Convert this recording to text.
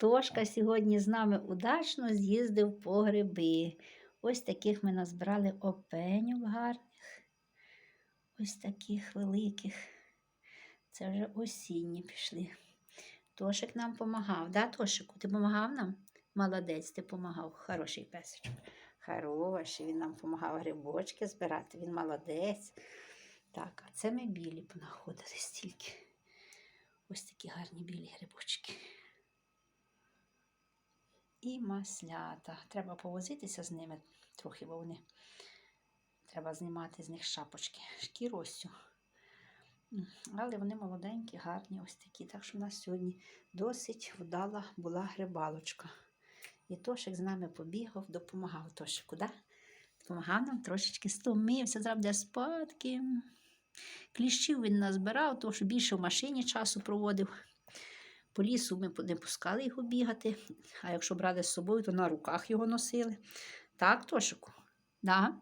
Тошка сьогодні з нами удачно з'їздив по гриби. Ось таких ми назбирали опеньок гарних. Ось таких великих. Це вже осінні пішли. Тошик нам допомагав. Да, Тошику? Ти допомагав нам? Молодець, ти допомагав. Хороший песочок. Хороший, він нам допомагав грибочки збирати, він молодець. Так, а це ми білі понаходили стільки. Ось такі гарні білі грибочки. І маслята. Треба повозитися з ними трохи, бо вони треба знімати з них шапочки, шкіру. Але вони молоденькі, гарні, ось такі. Так що в нас сьогодні досить вдала була грибалочка. І Тошик з нами побігав, допомагав Тошику, да? Допомагав нам трошечки стомився, зараз буде спадки. Кліщів він назбирав, тому що більше в машині часу проводив. По лісу ми не пускали його бігати, а якщо брали з собою, то на руках його носили. Так, Тошику? Да?